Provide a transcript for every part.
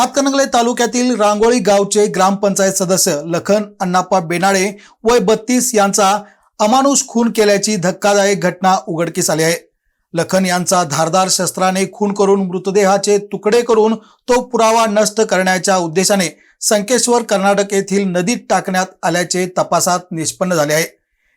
हातकणंगले तालुक्यातील रांगोळी गावचे ग्रामपंचायत सदस्य लखन अण्णाप्पा बेनाळे वय बत्तीस यांचा अमानुष खून केल्याची धक्कादायक घटना उघडकीस आली आहे. लखन यांचा धारदार शस्त्राने खून करून मृतदेहाचे तुकडे करून तो पुरावा नष्ट करण्याच्या उद्देशाने संकेश्वर कर्नाटक येथील नदीत टाकण्यात आल्याचे तपासात निष्पन्न झाले आहे.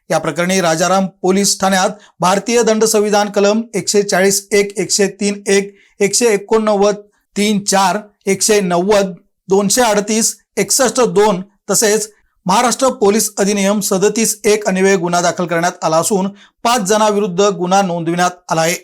या प्रकरणी राजाराम पोलीस ठाण्यात भारतीय दंड संविधान कलम एकशे चाळीस एक एकशे तीन एक एकशे एकोणनव्वद तीन चार एकशे नव्वद दोनशे अडतीस एकसष्ट दोन तसेच महाराष्ट्र पोलीस अधिनियम सदतीस एक अन्वये गुन्हा दाखल करण्यात आला असून पाच जणांविरुद्ध गुन्हा नोंदविण्यात आला आहे.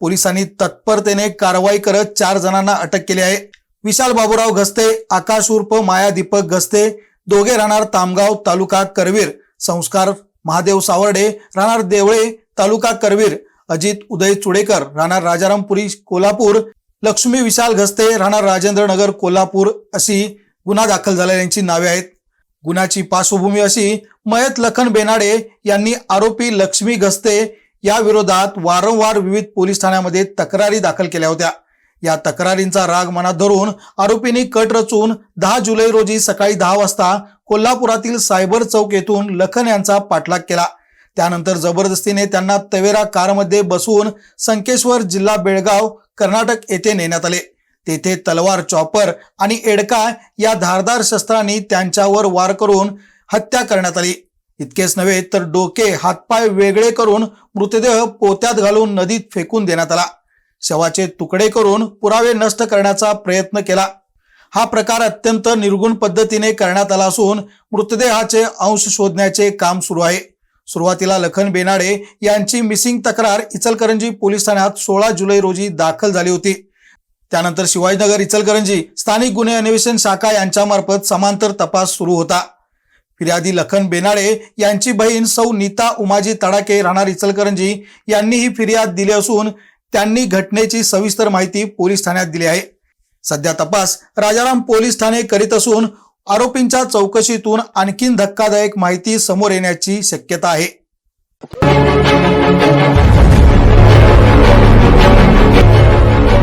पोलिसांनी तत्परतेने कारवाई करत चार जणांना अटक केली आहे. विशाल बाबूराव घस्ते आकाश उर्फ माया दीपक घस्ते दोघे राहणार तामगाव तालुका करवीर संस्कार महादेव सावर्डे राहणार देवळे तालुका करवीर अजित उदय चुडेकर राहणार राजारामपुरी कोल्हापूर लक्ष्मी विशाल घस्ते राहणार राजेंद्र नगर कोल्हापूर अशी गुन्हा दाखल झालेल्यांची नावे आहेत. गुन्ह्याची पार्श्वभूमी अशी मयत लखन बेनाडे यांनी आरोपी लक्ष्मी घस्ते या विरोधात वारंवार विविध पोलीस ठाण्यामध्ये तक्रारी दाखल केल्या होत्या. या तक्रारींचा राग मनात धरून आरोपींनी कट रचून दहा जुलै रोजी सकाळी दहा वाजता कोल्हापुरातील सायबर चौक येथून लखन यांचा पाठलाग केला. त्यानंतर जबरदस्तीने त्यांना तवेरा कारमध्ये बसवून संकेश्वर जिल्हा बेळगाव कर्नाटक येथे नेण्यात आले. तेथे तलवार चॉपर आणि एडका या धारदार शस्त्रांनी त्यांच्यावर वार करून हत्या करण्यात आली. इतकेच नव्हे तर डोके हातपाय वेगळे करून मृतदेह पोत्यात घालून नदीत फेकून देण्यात आला. शवाचे तुकडे करून पुरावे नष्ट करण्याचा प्रयत्न केला. हा प्रकार अत्यंत निर्गुण पद्धतीने करण्यात आला असून मृतदेहाचे अंश शोधण्याचे काम सुरू आहे. सुरुवातीला लखन बेनाडे यांची मिसिंग तक्रार इचलकरंजी पोलीस ठाण्यात सोळा जुलै रोजी दाखल झाली होती. त्यानंतर शिवाजीनगर इचलकरंजी स्थानिक गुन्हे अन्वेषण शाखा यांच्यामार्फत समांतर तपास सुरू होता. फिर्यादी लखन बेनाडे यांची बहीण सौ नीता उमाजी तडाके राहणार इचलकरंजी यांनी ही फिर्याद दिली असून त्यांनी घटनेची सविस्तर माहिती पोलीस ठाण्यात दिली आहे. सध्या तपास राजाराम पोलीस ठाणे करीत असून आरोपींच्या चौकशीतून आणखीन धक्कादायक माहिती समोर येण्याची शक्यता आहे.